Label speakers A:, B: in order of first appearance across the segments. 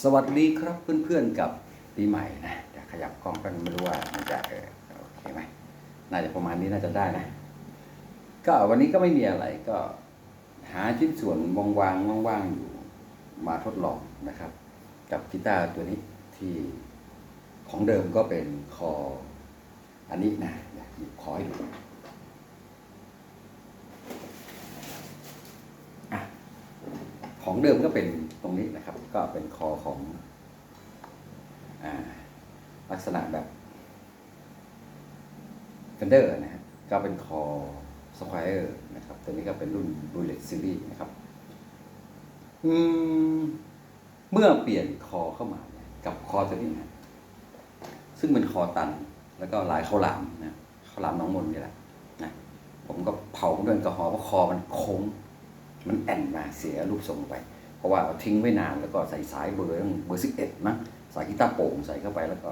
A: สวัสดีครับเพื่อนๆกับปีใหม่นะจะขยับกล้องกันไม่รู้ว่ามันจะโอเคไหมน่าจะประมาณนี้น่าจะได้นะ ก็วันนี้ก็ไม่มีอะไรก็หาชิ้นส่วนวางๆว่างๆอยู่มาทดลองนะครับ กับกีตาร์ตัวนี้ที่ของเดิมก็เป็นคออันนี้นะเดี๋ยวหยิบคอให้ดูอะ ของเดิมก็เป็นตรงนี้นะครับ ก็เป็นคอของอลักษณะแบบกันเดอร์นะฮะก็เป็นคอสควอเ r นะครับ ตัวนี้ก็เป็นรุ่น Bullet Series นะครับอืมเมื่อเปลี่ยนคอเข้ามาเนี่ยกับคอตัวนี้นะซึ่งเป็นคอตัน แล้วก็ลายข้าวหลามนะข้าวหลามน้องมนนี่แหละนะผมก็เผาด้วยกระหอเพราะคอมันโค้ง มันแอนมาเสียรูปทรงไป เพราะว่าเอาทิ้งไว้นานแล้วก็ใส่สายเบอร์เบอร์สิบเอ็ดมั้งสายกีตาร์โป่งใส่เข้าไปแล้วก็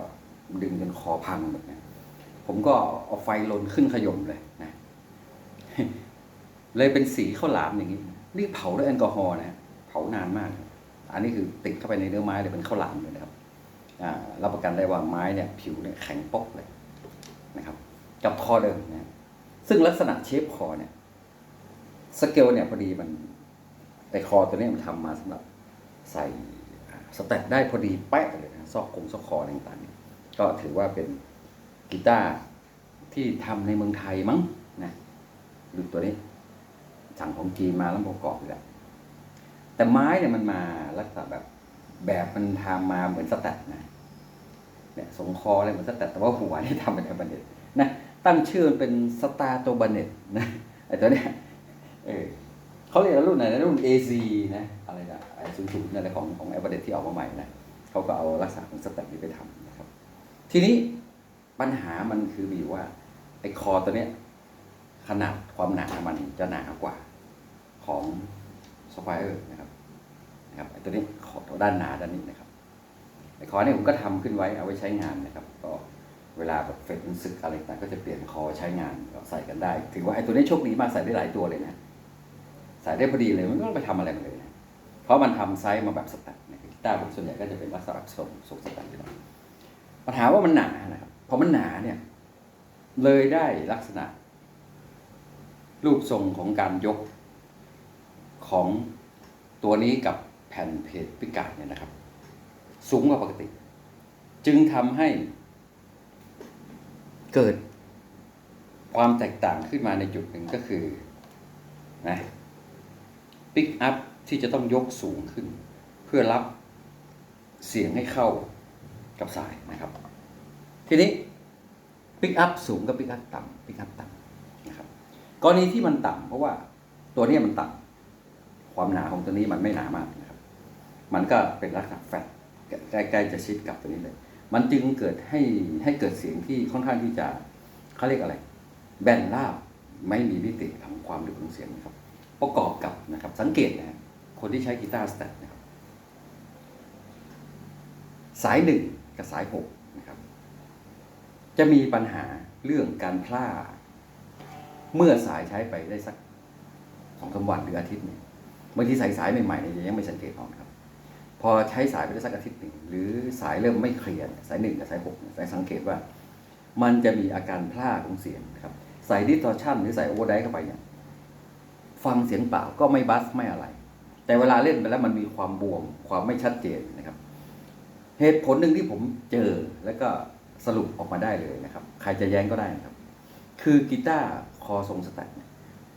A: ดึงจนคอพังแบบนี้ผมก็เอาไฟลนขึ้นขยมเลยนะเลยเป็นสีข้าวหลามอย่างนี้นี่เผาด้วยแอลกอฮอล์นะเผานานมาก อันนี้คือติดเข้าไปในเนื้อไม้เลยเป็นข้าวหลามเลยนะครับอ่ารับประกันได้ว่าไม้เนี่ยผิวเนี่ยแข็งป๊อกเลยนะครับ กับคอเดิมนะซึ่งลักษณะเชฟคอเนี่ย สเกลเนี่ยพอดีมันไอคอตัวนี้มันทำมาสำหรับใส่สแตทได้พอดีแป๊ะเลยนะซอกคงซอกคออะไรต่างๆก็ถือว่าเป็นกีตาร์ที่ทำในเมืองไทยมั้งนะดูตัวนี้สั่งของจีนมาแล้วประกอบอยู่แล้วแต่ไม้เนี่ยมันมาลักษณะแบบแบบมันทำมาเหมือนสแตทนะเนี่ยทรงคออะไรเหมือนสแตทแต่ว่าหัวนี่ทำเป็นบันเน็ตนะตั้งชื่อมันเป็นสตาร์โตบันเน็ตนะไอตัวเนี้ย เออเขาเรียกรุ่นไหนนะรุ่น AC นะอะไรนะไอ้สูงๆนั่นแหละของของแอปเปิลที่ออกมาใหม่นะเขาก็เอาลักษณะของสแต็กนี้ไปทำนะครับ ทีนี้ปัญหามันคือมีอยู่ว่าไอ้คอตัวเนี้ยขนาดความหนามันจะหนากว่าของสควอเ r นะครับนะครับไอตัวนี้ขอตัวด้านหนาด้านนี้นะครับไอ้คอเนี่ยผมก็ทำขึ้นไว้เอาไว้ใช้งานนะครับ ก็เวลาแบบเฟดมันสึกอะไรต่างก็จะเปลี่ยนคอใช้งานก็ใส่กันได้ ถือว่าไอ้ตัวนี้โชคดีมากใส่ได้หลายตัวเลยนะ ใส่ได้พอดีเลยไม่ต้องไปทำอะไรมันเลยนะเพราะมันทำไซส์มาแบบสแตนกีตาร์ผมส่วนใหญ่ก็จะเป็นลักษณะทรงทรงสแตทอยู่แล้วปัญหาว่ามันหนานะครับพอมันหนาเนี่ย เลยได้ลักษณะ รูปทรงของการยกของตัวนี้กับแผ่นเพจพิกัดเนี่ยนะครับ สูงกว่าปกติ จึงทำให้เกิดความแตกต่างขึ้นมาในจุดหนึ่งก็คือนะ ปิกอัพที่จะต้องยกสูงขึ้น เพื่อรับเสียงให้เข้ากับสายนะครับ ทีนี้ปิกอัพสูงกับปิกอัพต่ำปิกอัพต่ำนะครับกรณีที่มันต่ำเพราะว่าตัวนี้มันต่ำความหนาของตัวนี้มันไม่หนามากนะครับ มันก็เป็นลักษณะแฟตใกล้ๆจะชิดกับตัวนี้เลย มันจึงเกิดให้ให้เกิดเสียงที่ค่อนข้างที่จะเขาเรียกอะไร แบนราบไม่มีมิติของความลึกของเสียงนะครับ ประกอบกับนะครับสังเกตนะฮะคนที่ใช้กีตาร์สแตทนะครับสายหนึ่งกับสายหกนะครับ จะมีปัญหาเรื่องการพล่าเมื่อสายใช้ไปได้สักสองสามวันหรืออาทิตย์หนึงบางทีสายสายใหม่ๆเนี่ยยังไม่สังเกตออกครับ พอใช้สายไปได้สักอาทิตย์หนึ่งหรือสายเริ่มไม่เคลียร์สายหนึ่งกับสายหกเนี่ยสายสังเกตว่า มันจะมีอาการพล่าของเสียงนะครับใส่ดิสทอร์ชันหรือใส่โอเวอร์ไดเข้าไปเนี่ย ฟังเสียงเปล่าก็ไม่บัสไม่อะไร แต่เวลาเล่นไปแล้วมันมีความบวมความไม่ชัดเจนนะครับ เหตุผลหนึ่งที่ผมเจอแล้วก็สรุปออกมาได้เลยนะครับ ใครจะแย้งก็ได้นะครับ คือกีตาร์คอทรงสแตทเนี่ย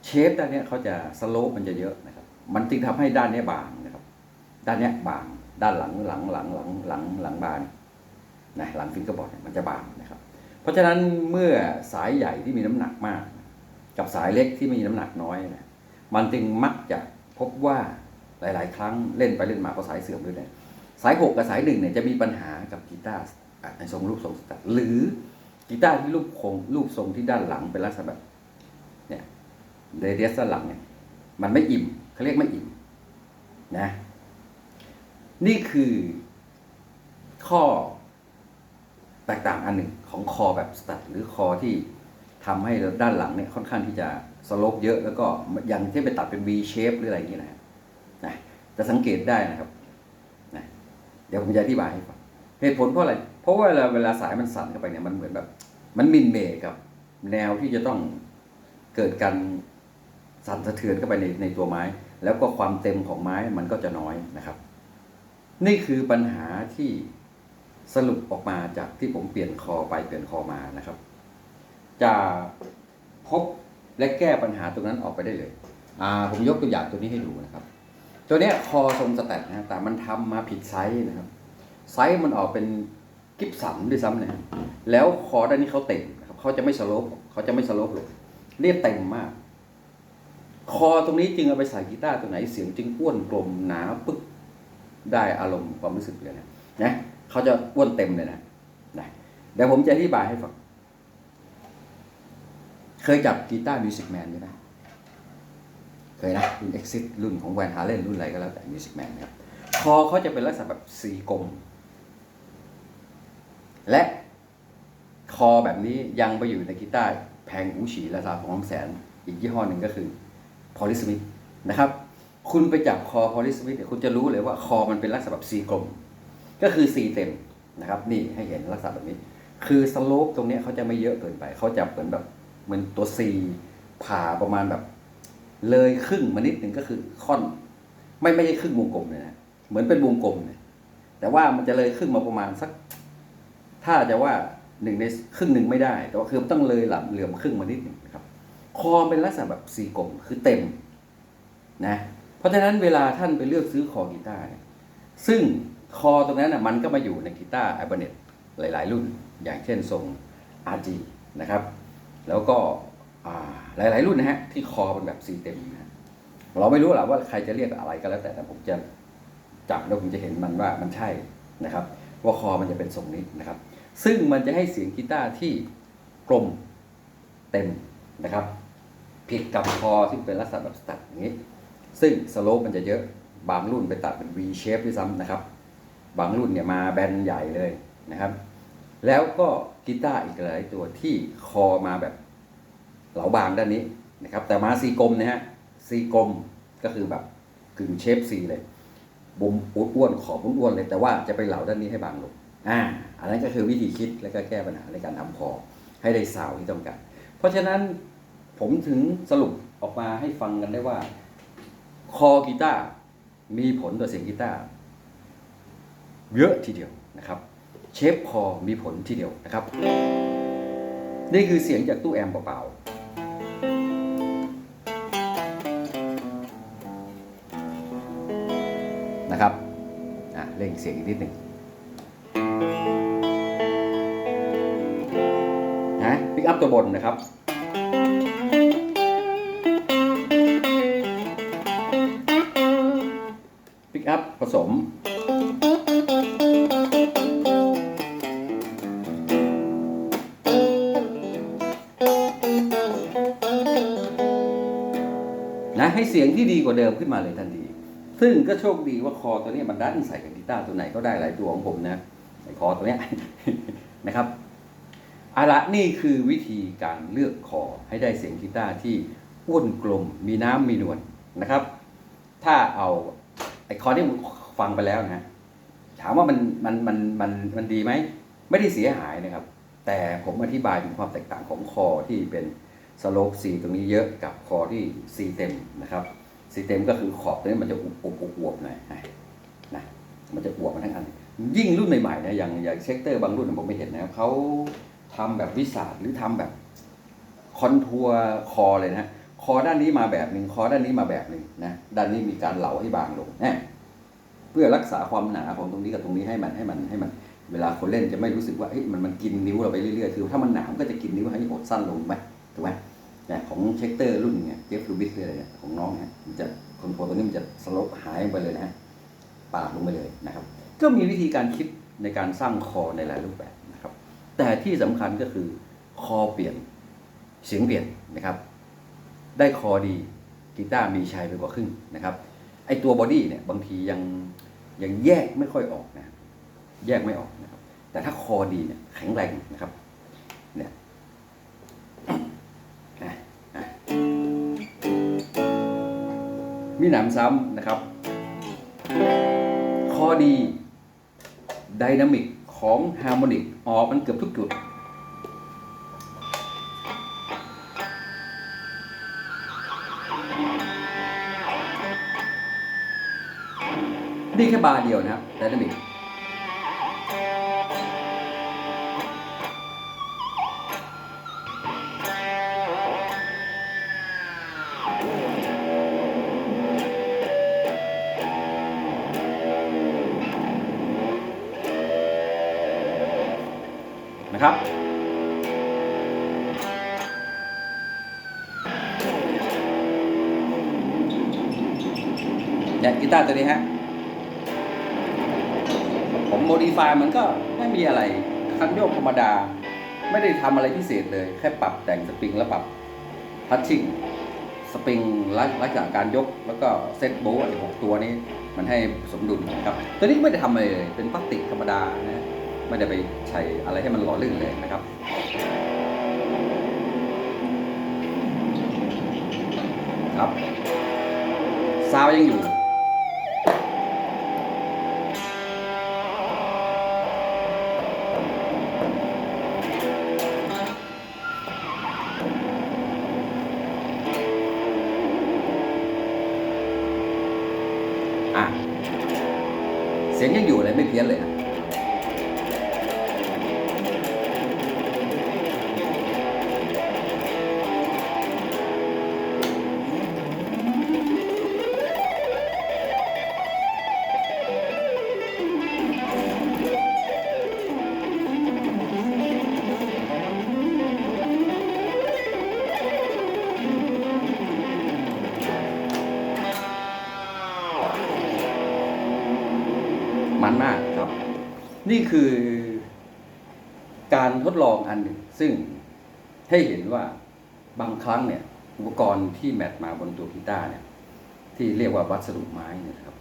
A: เชฟด้านนี้เขาจะสโลปมันจะเยอะนะครับ มันจึงทำให้ด้านนี้บางนะครับ ด้านนี้บาง ด้านหลังหลังหลังหลังหลังหลังบานนะหลังฟิงเกอร์บอร์ดเนี่ยมันจะบางนะครับ เพราะฉะนั้นเมื่อสายใหญ่ที่มีน้ำหนักมาก กับสายเล็กที่มีน้ำหนักน้อยเนะ มันจึงมักจะพบว่าหลาย ๆ ครั้งเล่นไปเล่นมาก็สายเสื่อมด้วยเนี่ยสายหกกับสายหนึ่งเนี่ยจะมีปัญหากับกีตาร์อะในทรงรูปทรงสแตทหรือกีตาร์ที่รูปโคงรูปทรงที่ด้านหลังเป็นลักษณะแบบเนี่ยเรเดียสด้านหลังเนี่ยมันไม่อิ่มเขาเรียกไม่อิ่มนะนี่คือข้อแตกต่างอันหนึ่งของคอแบบสตัดหรือคอที่ ทำให้ด้านหลังเนี่ยค่อนข้างที่จะสโลปเยอะแล้วก็ยังที่ไปตัดเป็น V shape หรืออะไรอย่างเงี้ยนะนะจะสังเกตได้นะครับนะดี๋ยวผมจะอธิบายให้ฟังเหตุผลเพราะอะไร เพราะว่าเวลาเวลาสายมันสั่นเข้าไปเนี่ยมันเหมือนแบบ มันมินเมย์กับ แนวที่จะต้องเกิดการสั่นสะเทือนเข้าไปในในตัวไม้ แล้วก็ความเต็มของไม้มันก็จะน้อยนะครับ นี่คือปัญหาที่สรุปออกมาจากที่ผมเปลี่ยนคอไปเปลี่ยนคอมานะครับ จะพบและแก้ปัญหาตรงนั้นออกไปได้เลย อ่า ผมยกตัวอย่างตัวนี้ให้ดูนะครับ ตัวเนี้ยคอทรงสแตทนะแต่มันทำมาผิดไซส์นะครับ ไซส์มันออกเป็นกิฟสันด้วยซ้ำนะแล้วคอด้านนี้เขาเต็มนะครับเขาจะไม่สโลปเขาจะไม่สโลปลงเรียบเต็มมาก คอตรงนี้จึงเอาไปใส่กีตาร์ตัวไหนเสียงจึงอ้วนกลมหนาปึ๊กได้อารมณ์ความรู้สึกเลยนะนะเขาจะอ้วนเต็มเลยนะนะเดี๋ยวผมจะอธิบายให้ฟัง เคยจับกีตาร์มิวสิกแมนไหมนะเคยนะรุ่น Exit รุ่นของแวนฮาเลนรุ่นอะไรก็แล้วแต่มิวสิกแมนนะครับคอเขาจะเป็นลักษณะแบบสีกลม และคอแบบนี้ยังไปอยู่ในกีตาร์แพงอูฉีราคาของแสนอีกยี่ห้อหนึ่งก็คือพอลิสมิธนะครับ คุณไปจับคอพอลิสมิธเนี่ยคุณจะรู้เลยว่าคอมันเป็นลักษณะแบบสีกลม ก็คือสีเต็มนะครับ นี่ให้เห็นลักษณะแบบนี้ คือสโลปตรงนี้เขาจะไม่เยอะเกินไปเขาจะเหมือนแบบ เหมือนตัวซีผ่าประมาณแบบ เลยครึ่งมานิดหนึ่งก็คือค่อน ไม่ไม่ใช่ครึ่งวงกลมเลยนะเหมือนเป็นวงกลมเนี่ยแต่ว่ามันจะเลยครึ่งมาประมาณสัก ถ้าจะว่าหนึ่งในครึ่งหนึ่งไม่ได้ แต่ว่าคือมันต้องเลยหลับเหลื่อมครึ่งมานิดหนึ่งนะครับ คอเป็นลักษณะแบบสี่กลมคือเต็มนะ เพราะฉะนั้นเวลาท่านไปเลือกซื้อคอกีตาร์ซึ่งคอตรงนั้นนะมันก็มาอยู่ในกีตาร์ไอเบเน็ตหลาย ๆ รุ่น อย่างเช่นทรง RG นะครับ แล้วก็อ่าหลาย ๆ รุ่นนะฮะที่คอเป็นแบบสีเต็มนะฮะเราไม่รู้หรอกว่าใครจะเรียกอะไรก็แล้วแต่แต่ผมจะจับแล้วผมจะเห็นมันว่ามันใช่นะครับ ว่าคอมันจะเป็นทรงนี้นะครับ ซึ่งมันจะให้เสียงกีตาร์ที่กลมเต็มนะครับผิดกับคอที่เป็นลักษณะแบบสตัดอย่างนี้ ซึ่งสโลปมันจะเยอะบางรุ่นไปตัดเป็น V shape ด้วยซ้ำนะครับ บางรุ่นเนี่ยมาแบนใหญ่เลยนะครับ แล้วก็ กีตาร์อีกหลายตัวที่คอมาแบบเหลาบางด้านนี้นะครับ แต่มาซีกลมนะฮะซีกลมก็คือแบบกึ่งเชฟซีเลยบุมอ้วนๆขอบอ้วนๆเลย แต่ว่าจะไปเหลาด้านนี้ให้บางลงอ่าอันนั้นก็คือวิธีคิดและก็แก้ปัญหาในการทำคอให้ได้สาวที่ต้องการ เพราะฉะนั้นผมถึงสรุปออกมาให้ฟังกันได้ว่า คอกีตาร์มีผลต่อเสียงกีตาร์เยอะทีเดียวนะครับ เชฟคอมีผลทีเดียวนะครับ นี่คือเสียงจากตู้แอมป์เปล่าๆนะครับเร่งเสียงอีกนิดหนึ่งนะปิกอัพตัวบนนะครับปิกอัพผสม เสียงที่ดีกว่าเดิมขึ้นมาเลยทันที ซึ่งก็โชคดีว่าคอตัวนี้มันดันใส่กับกีตาร์ตัวไหนก็ได้หลายตัวของผมนะไอ้คอตัวเนี้ยนะครับอาละนี่คือวิธีการเลือกคอให้ได้เสียงกีตาร์ที่อ้วนกลมมีน้ำมีนวลนะครับ ถ้าเอาไอ้คอที่ผมฟังไปแล้วนะถามว่ามันมันมันมันมันดีไหมไม่ได้เสียหายนะครับ แต่ผมอธิบายถึงความแตกต่างของคอที่เป็น สโลปซีตรงนี้เยอะกับคอที่ซีเต็มนะครับซีเต็มก็คือขอบตรงนี้มันจะอุบอุบอุบอวบหน่อยนะมันจะอวบมาทั้งอัน ยิ่งรุ่นใหม่ๆนะอย่างอย่างเช็คเตอร์บางรุ่นผมไม่เห็นนะเขาทำแบบวิสาดหรือทำแบบคอนทัวร์คอเลยนะคอด้านนี้มาแบบหนึ่งคอด้านนี้มาแบบหนึ่งนะด้านนี้มีการเหลาให้บางลงนะเพื่อรักษาความหนาของตรงนี้กับตรงนี้ให้มันให้มันให้มัน เวลาคนเล่นจะไม่รู้สึกว่าเอ้ยมันมันกินนิ้วเราไปเรื่อยๆคือถ้ามันหนามก็จะกินนิ้วให้หดสั้นลงไหม ถูกไหมแต่ของเช็คเตอร์รุ่นเนี่ยเจฟฟูบิสเลยเนี่ยของน้องเนี่ยมันจะคอนโทรลตัวนี้มันจะสโลปหายไปเลยนะฮะปาดลงไปเลยนะครับ ก็มีวิธีการคิดในการสร้างคอในหลายรูปแบบนะครับ แต่ที่สำคัญก็คือคอเปลี่ยนเสียงเปลี่ยนนะครับ ได้คอดีกีตาร์มีชัยไปกว่าครึ่งนะครับไอตัวบอดี้เนี่ยบางทียังยังแยกไม่ค่อยออกนะแยกไม่ออกนะครับ แต่ถ้าคอดีเนี่ยแข็งแรงนะครับ มีหนามซ้ำนะครับ ข้อดีไดนามิกของฮาร์โมนิกออกมันเกือบทุกจุด นี่แค่บาร์เดียวนะครับไดนามิก นี่ยกีตาร์ตัวนี้ฮะ ผมโมดิฟายมันก็ไม่มีอะไร คันโยกธรรมดา ไม่ได้ทำอะไรพิเศษเลย แค่ปรับแต่งสปริงแล้วปรับทัชชิ่งสปริงลักลักษณะการยก แล้วก็เซตโบว์ไอ้หกตัวนี้ มันให้สมดุลนะครับ ตัวนี้ไม่ได้ทำอะไรเลย เป็นพลาสติกธรรมดานะไม่ได้ไปใช้อะไรให้มันหล่อลื่นเลยนะครับครับซาวยังอยู่ นี่คือการทดลองอันหนึ่ง ซึ่งให้เห็นว่าบางครั้งเนี่ย อุปกรณ์ที่แมทมาบนตัวกีตาร์เนี่ย ที่เรียกว่าวัสดุไม้เนี่ยนะครับ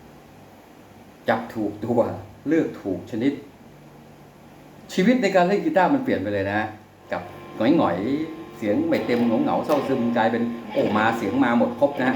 A: จับถูกตัวเลือกถูกชนิด ชีวิตในการเล่นกีตาร์มันเปลี่ยนไปเลยนะ กับหงอยหงอยๆเสียงไม่เต็มเหงาเหงาเศร้าซึมกลายเป็นโอ้มาเสียงมาหมดครบนะ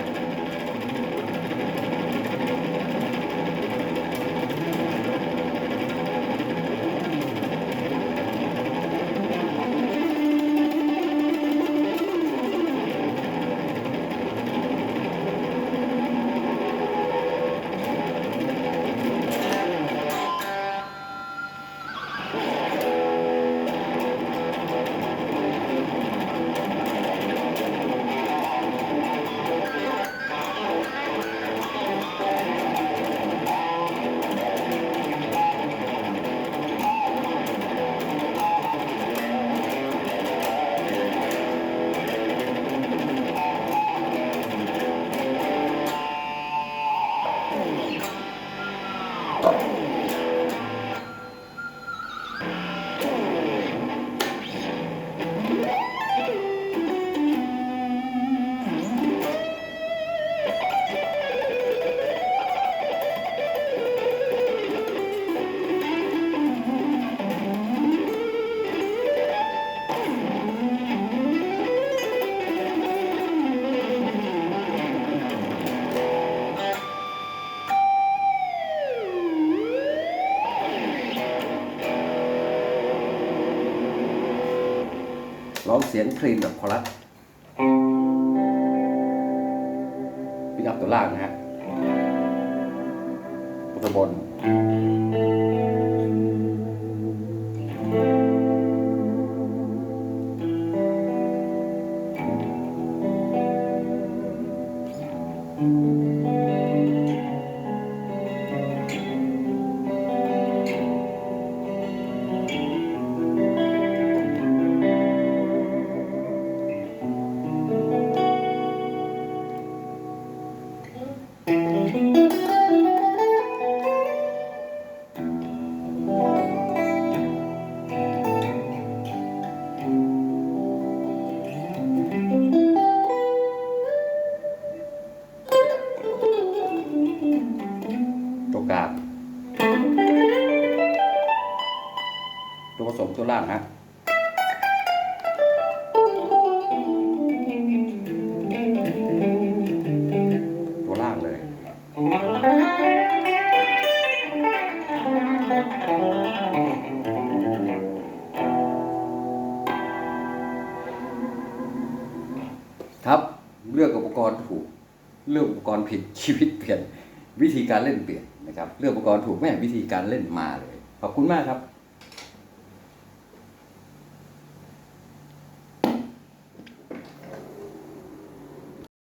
A: ร้องเสียงคลีนแบบคอรัสปิกอับตัวล่างนะฮะตัวบน ณ์ถูก เรื่องอุปกรณ์ผิดชีวิตเปลี่ยนวิธีการเล่นเปลี่ยนนะครับ เรื่องอุปกรณ์ถูกแม่วิธีการเล่นมาเลย ขอบคุณมากครับ